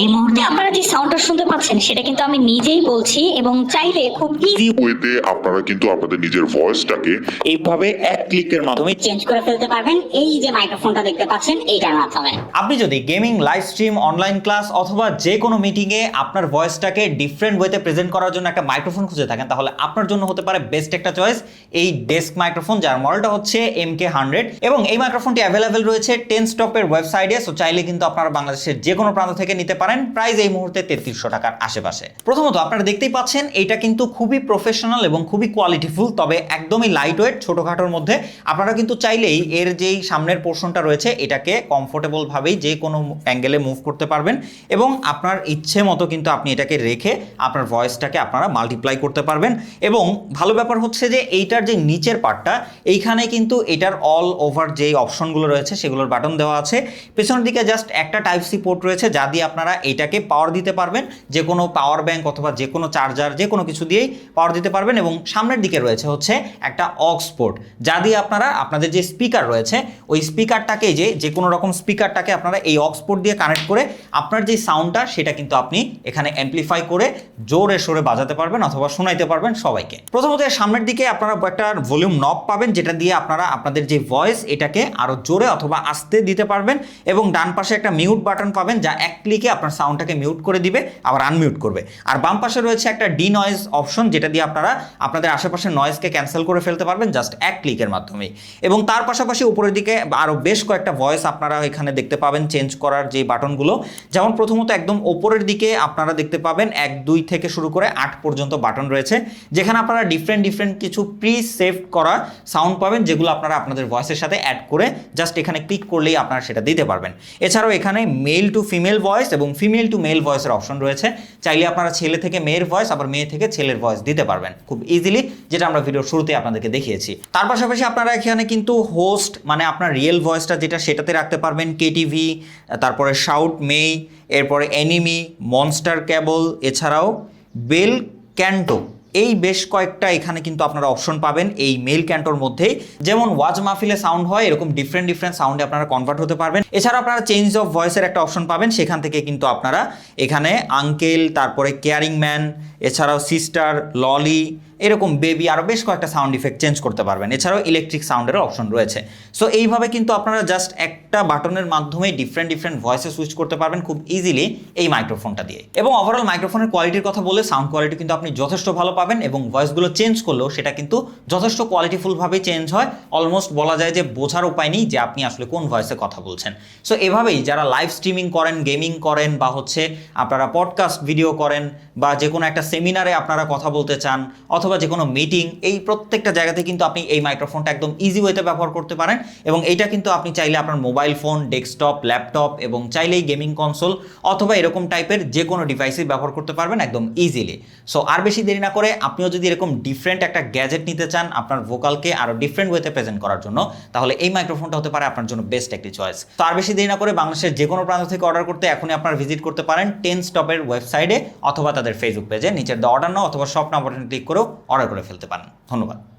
এই মুহূর্তে আপনারা যে সাউন্ডটা শুনতে পাচ্ছেন সেটা কিন্তু আমি নিজেই বলছি এবং চাইলে খুব ইজি ওয়েতে আপনারা কিন্তু আপনাদের নিজের ভয়েসটাকে এইভাবে এক ক্লিকের মাধ্যমে চেঞ্জ করে ফেলতে পারবেন। এই যে মাইক্রোফোনটা দেখতে পাচ্ছেন এইটার মাধ্যমে। আপনি যদি gaming live stream online class অথবা যে কোনো মিটিংয়ে আপনার ভয়েসটাকে ডিফারেন্ট ওয়েতে প্রেজেন্ট করার জন্য একটা মাইক্রোফোন খুঁজে থাকেন তাহলে আপনার জন্য হতে পারে বেস্ট একটা চয়েস এই ডেস্ক মাইক্রোফোন যার মডেলটা হচ্ছে এম কে হান্ড্রেড এবং এই মাইক্রোফোনটি অ্যাভেলেবেল রয়েছে টেন স্টপের ওয়েবসাইটে সো চাইলে কিন্তু আপনারা বাংলাদেশের যে কোনো প্রান্ত থেকে নিতে পারেন। প্রাইস এই মুহূর্তে তেত্রিশশো টাকার আশেপাশে। প্রথমত আপনারা দেখতেই পাচ্ছেন, এইটা কিন্তু খুবই প্রফেশনাল এবং খুবই কোয়ালিটিফুল তবে একদমই লাইট ওয়েট ছোটোখাটোর মধ্যে। আপনারা কিন্তু চাইলেই এর যেই সামনের পোর্শনটা রয়েছে, এটাকে কমফোর্টেবলভাবেই যে কোনো অ্যাঙ্গেলে মুভ করতে পারবেন এবং আপনার ইচ্ছে মতো কিন্তু আপনি এটাকে রেখে আপনার ভয়েসটাকে আপনারা মাল্টিপ্লাই করতে পারবেন। এবং ভালো ব্যাপার হচ্ছে যে, এইটার যে নিচের পার্টটা এইখানে কিন্তু এটার অল ওভার যে অপশনগুলো রয়েছে, সেগুলোর বাটন দেওয়া আছে। পেছনের দিকে জাস্ট একটা টাইপ সি পোর্ট রয়েছে, যা দিয়ে আপনারা এটাকে পাওয়ার দিতে পারবেন যে কোনো পাওয়ার ব্যাংক অথবা যে কোনো চার্জার যে কোনো কিছু দিয়েই পাওয়ার দিতে পারবেন এবং সামনের দিকে রয়েছে হচ্ছে একটা অক্স পোর্ট যা দিয়ে আপনারা আপনাদের যে স্পিকার রয়েছে, ওই স্পিকারটাকে যে যে কোনো রকম স্পিকারটাকে আপনারা এই অক্স পোর্ট দিয়ে কানেক্ট করে আপনার যে সাউন্ডটা সেটা কিন্তু আপনি এখানে অ্যাম্পলিফাই করে জোরে সোরে বাজাতে পারবেন অথবা শোনাইতে পারবেন সবাইকে। প্রথমত সামনের দিকে আপনারা একটা ভলিউম নব পাবেন, যেটা দিয়ে আপনারা আপনাদের যে ভয়েস এটাকে আরও জোরে অথবা আস্তে দিতে পারবেন এবং ডান পাশে একটা মিউট বাটন পাবেন, যা এক ক্লিকে আপনার সাউন্ডটাকে মিউট করে দিবে, আবার আনমিউট করবে। আর বাম পাশে রয়েছে একটা ডি নয়েজ অপশন যেটা দিয়ে আপনারা আপনাদের আশেপাশের নয়েজকে ক্যান্সেল করে ফেলতে পারবেন জাস্ট এক ক্লিকের মাধ্যমে এবং তার পাশাপাশি উপরের দিকে আরও বেশ কয়েকটা ভয়েস আপনারা এখানে দেখতে পাবেন চেঞ্জ করার যে বাটনগুলো। যেমন প্রথমত একদম ওপরের দিকে আপনারা দেখতে পাবেন এক, দুই থেকে শুরু করে আট পর্যন্ত বাটন রয়েছে, যেখানে আপনারা ডিফারেন্ট ডিফারেন্ট কিছু প্রি সেভ করা সাউন্ড পাবেন, যেগুলো আপনারা আপনাদের ভয়েসের সাথে অ্যাড করে জাস্ট এখানে ক্লিক করলেই আপনারা সেটা দিতে পারবেন। এছাড়াও এখানে মেল টু ফিমেল ভয়েস এবং ফিমেল টু মেল ভয়েসের অপশন রয়েছে। চাইলে আপনারা ছেলে থেকে মেয়ের ভয়েস আবার মেয়ে থেকে ছেলের ভয়েস দিতে পারবেন। খুব ইজিলি যেটা আমরা ভিডিওর শুরুতে আপনাদেরকে দেখিয়েছি। তার পাশাপাশি আপনারা এখানে কিন্তু হোস্ট মানে আপনার রিয়েল ভয়েসটা যেটা সেটাতে রাখতে পারবেন। কেটিভি তারপরে শাউট মেই এরপরে অ্যানিমি মনস্টার ক্যাবল এছাড়াও বেল ক্যান্টো এই বেশ কয়েকটা এখানে কিন্তু আপনারা অপশন পাবেন এই মেল ক্যান্টোর মধ্যেই। যেমন ওয়াজ মাহফিলে সাউন্ড হয়, এরকম ডিফারেন্ট ডিফারেন্ট সাউন্ডে আপনারা কনভার্ট হতে পারবেন। এছাড়া আপনারা চেঞ্জ অফ ভয়েসের একটা অপশন পাবেন, সেখান থেকে কিন্তু আপনারা এখানে আঙ্কেল তারপরে কেয়ারিং ম্যান এছাড়াও সিস্টার ললি এরকম বেবি আরও বেশ কয়েকটা সাউন্ড ইফেক্ট চেঞ্জ করতে পারবেন। এছাড়াও ইলেকট্রিক সাউন্ডের অপশন রয়েছে। সো এইভাবে কিন্তু আপনারা জাস্ট একটা বাটনের মাধ্যমে ডিফারেন্ট ডিফারেন্ট ভয়েসে সুইচ করতে পারবেন খুব ইজিলি এই মাইক্রোফোনটা দিয়ে। এবং ওভারঅল মাইক্রোফোনের কোয়ালিটির কথা বলে সাউন্ড কোয়ালিটি কিন্তু আপনি যথেষ্ট ভালো পাবেন এবং ভয়েসগুলো চেঞ্জ করলেও সেটা কিন্তু যথেষ্ট কোয়ালিটিফুলভাবে চেঞ্জ হয়। অলমোস্ট বলা যায় যে বোঝার উপায় নেই যে আপনি আসলে কোন ভয়েসে কথা বলছেন। সো এভাবেই যারা লাইভ স্ট্রিমিং করেন গেমিং করেন বা হচ্ছে আপনারা পডকাস্ট ভিডিও করেন বা যে কোনো একটা সেমিনারে আপনারা কথা বলতে চান অথবা যে কোনো মিটিং এই প্রত্যেকটা জায়গাতে কিন্তু আপনি এই মাইক্রোফোনটা একদম ইজি ওয়েতে ব্যবহার করতে পারেন এবং এইটা কিন্তু আপনি চাইলে আপনার মোবাইল ফোন ডেস্কটপ ল্যাপটপ এবং চাইলেই গেমিং কনসোল অথবা এরকম টাইপের যে কোনো ডিভাইসে ব্যবহার করতে পারবেন একদম ইজিলি সো আর বেশি দেরি না করে আপনিও যদি এরকম ডিফারেন্ট একটা গ্যাজেট নিতে চান আপনার ভোকালকে আরও ডিফারেন্ট ওয়েতে প্রেজেন্ট করার জন্য, তাহলে এই মাইক্রোফোনটা হতে পারে আপনার জন্য বেস্ট একটি চয়েস তো আর বেশি দেরি না করে বাংলাদেশের যে কোনো প্রান্ত থেকে অর্ডার করতে এখনই আপনার ভিজিট করতে পারেন টেন স্টপের ওয়েবসাইটে অথবা তাদের ফেসবুক পেজে নিচের দ্য অর্ডার নাও অথবা শপ নাম্বার ক্লিক করেও অর্ডার করে ফেলতে পারেন। ধন্যবাদ।